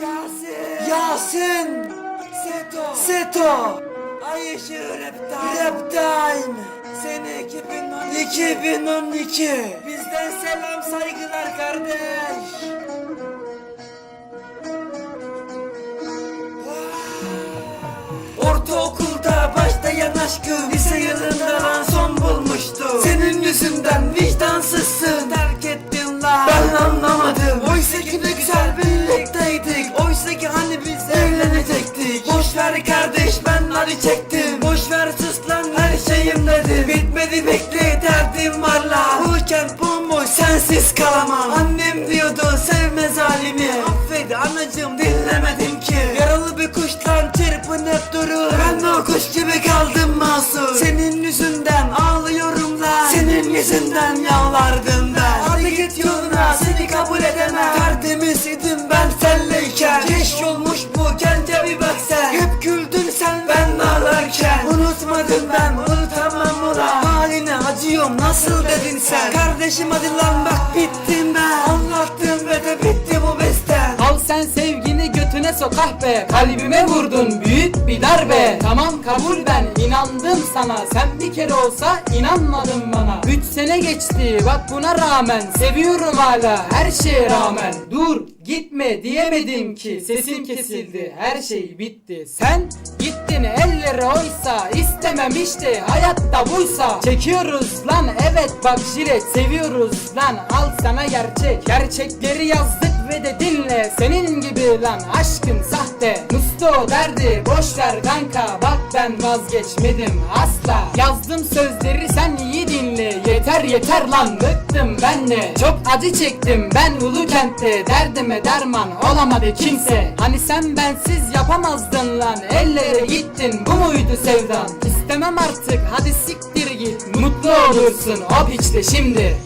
Yasin. Yasin Seto. Seto Ay ışığı Reptile. Reptime Sene 2012. 2012 Bizden selam saygılar kardeş. Ortaokulda başlayan aşkım Lise yılında son bulmuştu Senin yüzünden vicdansızsın acı çektim Boş ver sus lan her şeyim dedim Bitmedi bekle derdim var la. Bu kent bomboş sensiz kalamam. Annem diyordu sevme zalimi. Affet anacım dinlemedim ki. Yaralı bir kuştan çırpınıp durur Ben de o kuş gibi kaldım masum. Senin yüzünden ağlıyorum lan. Senin yüzünden yalvardım ben unutamam ulan Haline acıyorum nasıl dedin sen? Kardeşim hadi lan bak bittim ben. Anlattım ve de bitti bu bestem Al sen sevgini götüne sok ah be. Kalbime vurdun büyük bir darbe. Tamam kabul ben inandım sana. Sen bir kere olsa inanmadın bana. Üç sene geçti bak buna rağmen. Seviyorum hala her şeye rağmen. Dur gitme diyemedim ki. Sesim kesildi her şey bitti. Sen gittin elleri oysa istememişti hayatta buysa. Çekiyoruz lan evet bak jilet Seviyoruz lan. Al sana gerçek. Gerçekleri yazdık ve de dinle. Senin gibi lan aşkın sahte. Musto derdi boş ver kanka. Bak ben vazgeçmedim asla. Yazdım dinle Yeter yeter lan. Bıktım ben de. Çok acı çektim ben ulu kentte. Derdime derman olamadı kimse. Hani sen bensiz yapamazdın lan. Ellere gittin bu muydu sevdan? İstemem artık hadi siktir git. Mutlu olursun o piçte şimdi